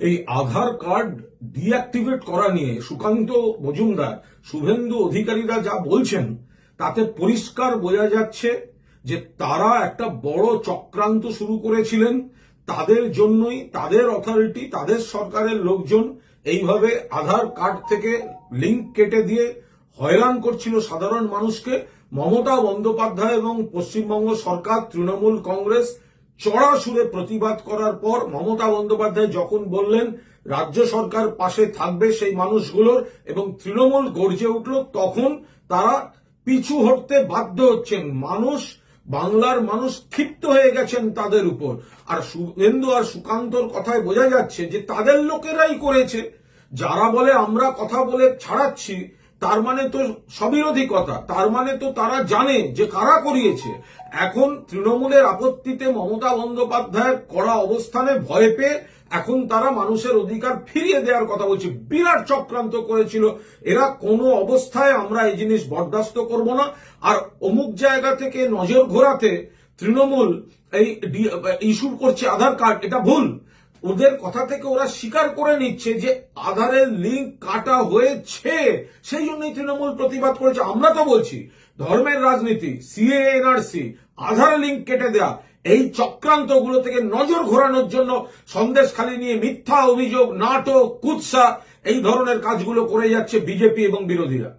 এই আধার card deactivate করা নিয়ে সুকান্ত মজুমদার, শুভেন্দু অধিকারীরা যা বলছেন, তাতে পরিষ্কার বোঝা যাচ্ছে যে তারা একটা বড় চক্রান্ত শুরু করেছিলেন। তাদের জন্যই, তাদের অথরিটি তাদের সরকারের লোকজন এইভাবে আধার কার্ড থেকে লিঙ্ক কেটে দিয়ে হয়রান করছিল সাধারণ মানুষকে। মমতা বন্দ্যোপাধ্যায় এবং পশ্চিমবঙ্গ সরকার, তৃণমূল কংগ্রেস চড়া সুরে প্রতিবাদ করার পর মমতা বন্দ্যোপাধ্যায় যখন বললেন, রাজ্য সরকার পাশে থাকবে সেই মানুষগুলোর এবং তৃণমূল গর্জে উঠল, তখন তারা পিছু হটতে বাধ্য হচ্ছেন। মানুষ, বাংলার মানুষ ক্ষিপ্ত হয়ে গেছেন তাদের উপর। আর শুভেন্দু আর সুকান্তর কথায় বোঝা যাচ্ছে যে তাদের লোকেরাই করেছে। যারা বলে আমরা কথা বলে ছাড়াচ্ছি তার মানে তো সবিরোধী কথা। তার মানে তো তারা জানে যে কারা করিয়েছে। এখন তৃণমূলের আপত্তিতে মমতা বন্দ্যোপাধ্যায়ের কড়া অবস্থানে ভয় পেয়ে এখন তারা মানুষের অধিকার ফিরিয়ে দেওয়ার কথা বলছে। বিরাট চক্রান্ত করেছিল। এরা কোনো অবস্থায় আমরা এই জিনিস বরদাস্ত করব না। আর অমুক জায়গা থেকে নজর ঘোরাতে তৃণমূল এই ইস্যু করছে আধার কার্ড, এটা ভুল। ওদের কথা থেকে ওরা স্বীকার করে নিচ্ছে যে আধারের লিঙ্ক কাটা হয়েছে। সেই জন্যই তৃণমূল প্রতিবাদ করেছে। আমরা তো বলছি, ধর্মের রাজনীতি সিএ এনআরসি আধার লিঙ্ক কেটে দেয়া, এই চক্রান্তগুলো থেকে নজর ঘোরানোর জন্য সন্দেশখালী নিয়ে মিথ্যা অভিযোগ, নাটক, কুৎসা, এই ধরনের কাজগুলো করে যাচ্ছে বিজেপি এবং বিরোধীরা।